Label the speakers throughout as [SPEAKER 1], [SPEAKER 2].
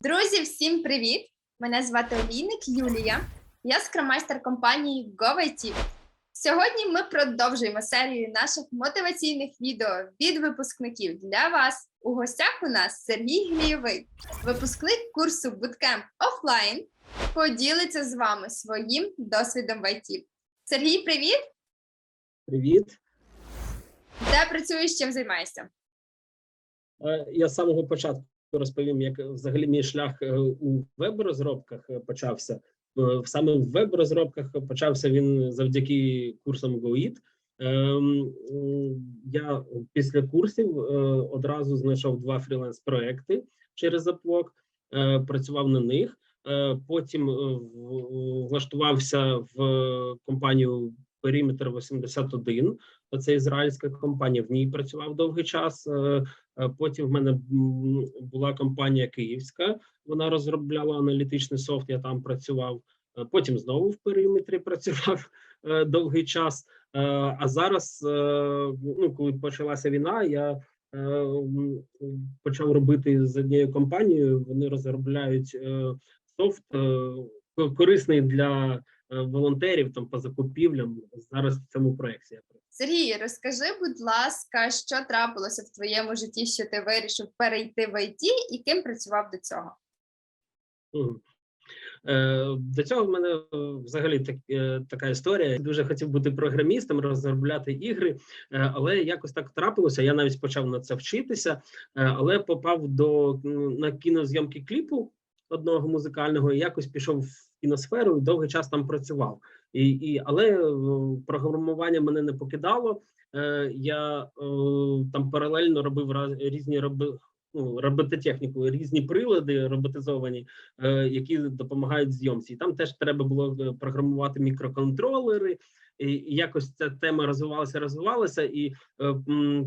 [SPEAKER 1] Друзі, всім привіт! Мене звати Олійник Юлія. Я скромайстер компанії GoIT. Сьогодні ми продовжуємо серію наших мотиваційних відео від випускників для вас. У гостях у нас Сергій Глієвий, випускник курсу Bootcamp офлайн, поділиться з вами своїм досвідом в ІТ. Сергій, привіт!
[SPEAKER 2] Привіт.
[SPEAKER 1] Де працюєш, чим займаєшся?
[SPEAKER 2] Е, Я з самого початку розповім, як взагалі мій шлях е, у веб-розробках е, почався. Е, Саме в веб-розробках почався він завдяки курсам GoIT. Ем, Я після курсів одразу знайшов два фріланс-проекти через Upwork, працював на них. Потім влаштувався в компанію Perimeter 81. Це ізраїльська компанія. В ній працював довгий час. Е, Е, Потім в мене була компанія київська. Вона розробляла аналітичний софт. Я там працював. Е, Потім знову в периметрі працював довгий час. А зараз, ну коли почалася війна, я почав робити з однією компанією. Вони розробляють софт корисний для волонтерів там по закупівлям. Зараз в цьому проєкті.
[SPEAKER 1] Сергій, розкажи, будь ласка, що трапилося в твоєму житті, що ти вирішив перейти в ІТ і ким працював до цього?
[SPEAKER 2] Е, До цього в мене е, взагалі так, е, така історія. Я дуже хотів бути програмістом, розробляти ігри, е, але якось так трапилося. Я навіть почав на це вчитися, е, але попав до на кінозйомки кліпу одного музикального і якось пішов в кіносферу і довгий час там працював. І, і але е, програмування мене не покидало. Е, Я е, там паралельно робив раз- різні роби. Ну, робототехніку, різні прилади роботизовані, е, які допомагають зйомці. І там теж треба було е, програмувати мікроконтролери. І, якось ця тема розвивалася, розвивалася, і е,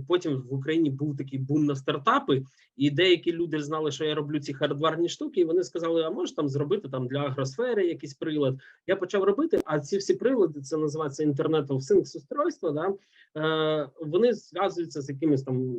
[SPEAKER 2] потім в Україні був такий бум на стартапи, і деякі люди знали, що я роблю ці хардварні штуки. І вони сказали: а можеш там зробити там для агросфери якийсь прилад. Я почав робити. А ці всі прилади це називається Internet of устройства. Да? Е, вони зв'язуються з якимось там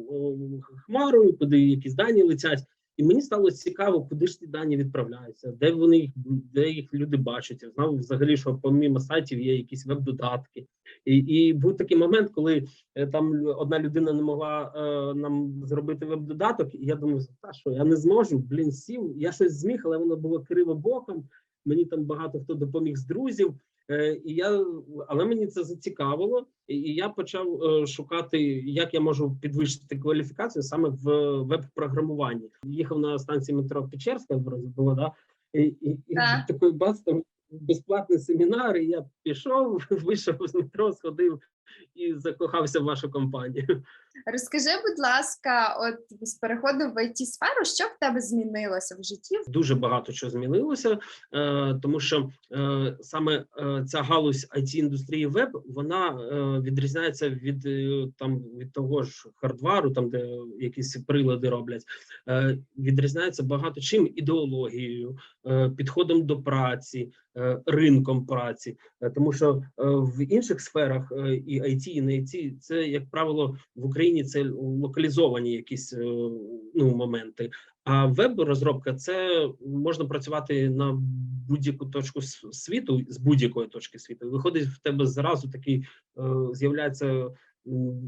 [SPEAKER 2] хмарою, куди якісь дані летять. І мені стало цікаво, куди ж ці дані відправляються, де вони їх де їх люди бачать. Я знав взагалі, що помімо сайтів є якісь веб-додатки. І, і був такий момент, коли е, там одна людина не могла е, нам зробити веб-додаток, і я думав, та що я не зможу, блін, сів. Я щось зміг, але воно було криво боком. Мені там багато хто допоміг з друзів. Е, і я, але мені це зацікавило, і я почав е, шукати, як я можу підвищити кваліфікацію саме в веб-програмуванні. Їхав на станції метро Печерська, було, да? і, і, і
[SPEAKER 1] Так.
[SPEAKER 2] такий бац, там безплатний семінар, і я пішов, вийшов з метро, сходив і закохався в вашу компанію.
[SPEAKER 1] Розкажи, будь ласка, от з переходом в it сферу, що в тебе змінилося в житті?
[SPEAKER 2] дуже багато чого змінилося, е, тому що е, саме е, ця галузь it індустрії веб вона відрізняється від там від того ж хардвару, там де якісь прилади роблять. Відрізняється багато чим ідеологією, підходом до праці, ринком праці, тому що в інших сферах е, і IT, і не IT, це як правило в Україні це локалізовані якісь е, ну моменти. А веб-розробка це можна працювати на будь-яку точку світу з будь-якої точки світу. Виходить в тебе зразу такий е, з'являється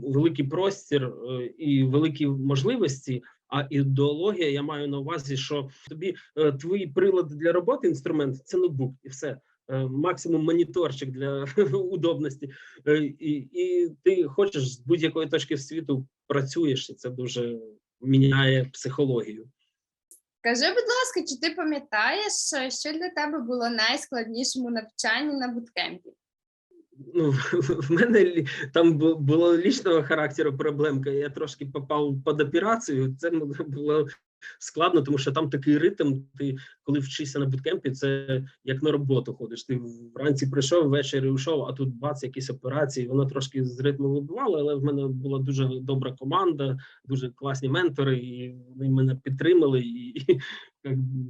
[SPEAKER 2] великий простір е, і великі можливості. А ідеологія, я маю на увазі, що тобі твої прилади для роботи, інструмент це ноутбук і все. Е, Максимум моніторчик для удобності, Е, і, і ти хочеш з будь-якої точки світу працюєш, і це дуже міняє психологію.
[SPEAKER 1] Скажи, будь ласка, чи ти пам'ятаєш, що для тебе було найскладнішим у навчанні на буткемпі?
[SPEAKER 2] Ну, в мене там було лічного характеру проблемка. Я трошки попав під операцію. Це було складно, тому що там такий ритм. Ти коли вчишся на буткемпі, це як на роботу ходиш. Ти вранці прийшов, ввечері йшов, а тут бац, якісь операції. Воно трошки з ритму вибивало, але в мене була дуже добра команда, дуже класні ментори, і вони мене підтримали. І, і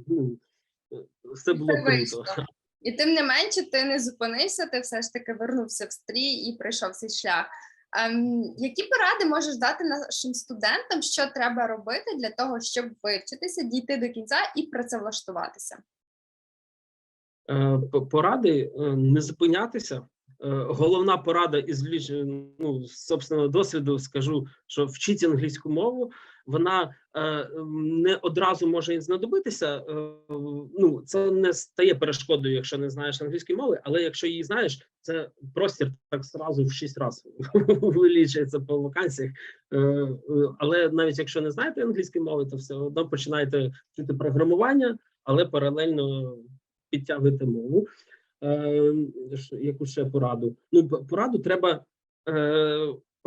[SPEAKER 2] ну, все було круто.
[SPEAKER 1] І тим не менше, ти не зупинився, ти все ж таки вернувся в стрій і пройшов цей шлях. Ем, які поради можеш дати нашим студентам, що треба робити для того, щоб вивчитися, дійти до кінця і працевлаштуватися?
[SPEAKER 2] Е, Поради е, не зупинятися. Е, Головна порада із ну, собственного досвіду скажу, що вчіть англійську мову. Вона е, не одразу може знадобитися. е, це не стає перешкодою, якщо не знаєш англійської мови, але якщо її знаєш, це простір так зразу в шість разів вилічується по вакансіях. Е, е, Але навіть якщо не знаєте англійської мови, то все одно починаєте вчити програмування, але паралельно підтягуєте мову. Е, яку ще пораду? Ну, пораду треба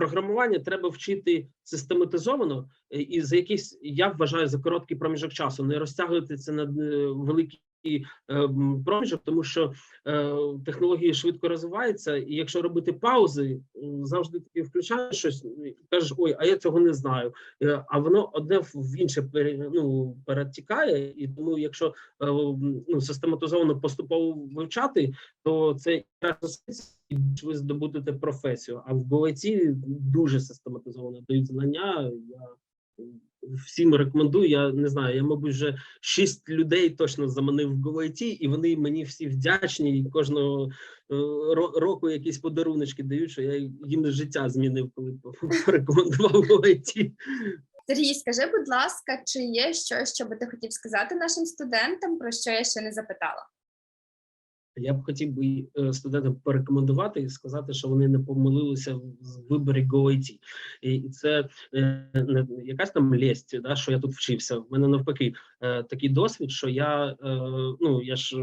[SPEAKER 2] програмування треба вчити систематизовано і за якийсь, я вважаю, за короткий проміжок часу, не розтягувати це на великий м, проміжок, тому що е, технології швидко розвиваються, і якщо робити паузи, завжди таки включаєш щось і кажеш, ой, а я цього не знаю. Е, А воно одне в інше ну, перетікає, і тому, якщо е, ну, систематизовано поступово вивчати, то це і ви здобудете професію. А в ГОЕЦі дуже систематизовано дають знання. Я всім рекомендую. Я не знаю, я, мабуть, вже шість людей точно заманив в ГОЕТі, і вони мені всі вдячні. І кожного е, року якісь подаруночки дають, що я їм життя змінив, коли порекомендував ГОЕТі.
[SPEAKER 1] Сергій, скажи, будь ласка, чи є щось, що би ти хотів сказати нашим студентам, про що я ще не запитала?
[SPEAKER 2] Я б хотів би е, студентам порекомендувати і сказати, що вони не помилилися в виборі GoIT. І це е, не якась там лесть, да, що я тут вчився. В мене навпаки е, такий досвід, що я ну я ж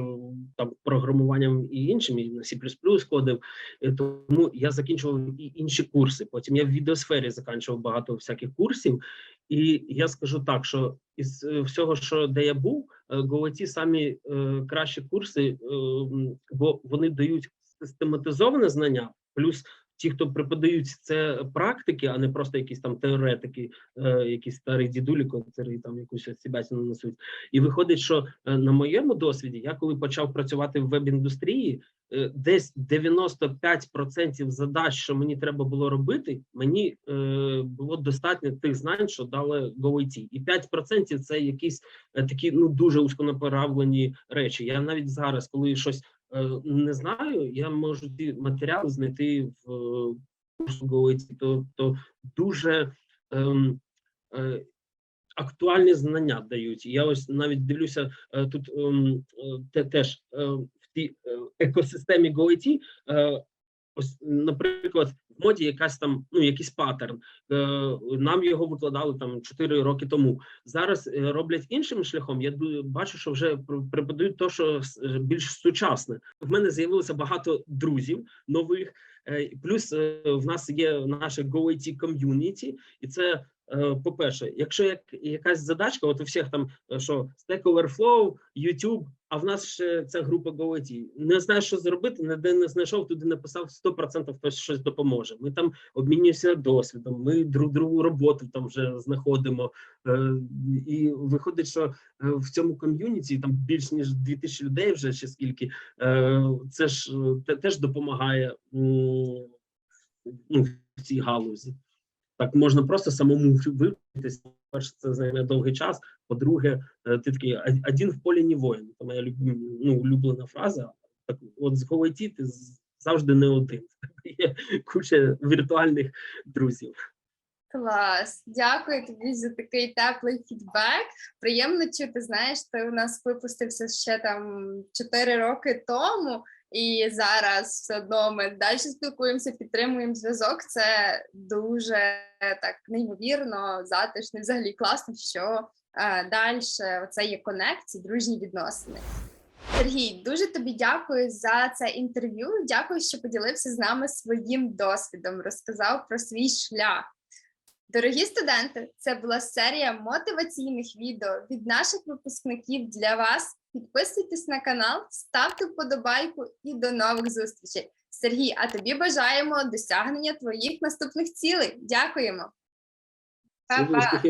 [SPEAKER 2] там програмуванням і іншим, і на C++ кодив, тому я закінчував і інші курси. Потім я в відеосфері закінчував багато всяких курсів. І я скажу так, що із е, всього, що де я був, GoIT самі е, кращі курси, е, бо вони дають систематизоване знання, плюс ті, хто преподають це практики, а не просто якісь там теоретики, е, якісь старі дідулі, котрі там якусь сібятину несуть. І виходить, що е, на моєму досвіді, я коли почав працювати в веб-індустрії, е, десь 95% задач, що мені треба було робити, мені було достатньо тих знань, що дали GoIT. І 5% це якісь такі ну дуже узконаправлені речі. Я навіть зараз, коли щось не знаю, я можу ці матеріали знайти в е, курсу GoIT. Тобто дуже ем, е, актуальні знання дають. Я ось навіть дивлюся е, тут ем, е, те, теж е, в тій е, екосистемі GoIT, е, ось, наприклад, моді якась там ну якийсь паттерн. Е, нам його викладали там 4 роки тому. Зараз е, роблять іншим шляхом. Я бачу, що вже пр- преподають те, що е, більш сучасне. В мене з'явилося багато друзів нових. Плюс в нас є наше GoIT ком'юніті, і це по-перше, якщо як якась задачка, от у всіх там е, що Stack Overflow, YouTube, а в нас ще ця група GoIT. Не знаєш, що зробити, ніде не знайшов, туди написав 100% хтось щось допоможе. Ми там обмінюємося досвідом, ми друг другу роботу там вже знаходимо. Е, І виходить, що е, в цьому ком'юніті там більш ніж 2000 людей вже чи скільки. Е, Це ж е, те- теж допомагає ну, в цій галузі. Так можна просто самому вивчитися. Перше, це займе довгий час. По-друге, е, ти такий «А- один в полі не воїн. Це моя ну, улюблена фраза. Так, от з ти завжди не один. Є куча віртуальних друзів.
[SPEAKER 1] Клас, дякую тобі за такий теплий фідбек. Приємно чути. Знаєш, ти у нас випустився ще там 4 роки тому, і зараз все одно ми далі спілкуємося, підтримуємо зв'язок. Це дуже так неймовірно, затишно, взагалі класно, що е, далі оце є конекції, дружні відносини. Сергій, дуже тобі дякую за це інтерв'ю. Дякую, що поділився з нами своїм досвідом, розказав про свій шлях. Дорогі студенти, це була серія мотиваційних відео від наших випускників для вас. Підписуйтесь на канал, ставте вподобайку і до нових зустрічей. Сергій, а тобі бажаємо досягнення твоїх наступних цілей. Дякуємо. Па-па.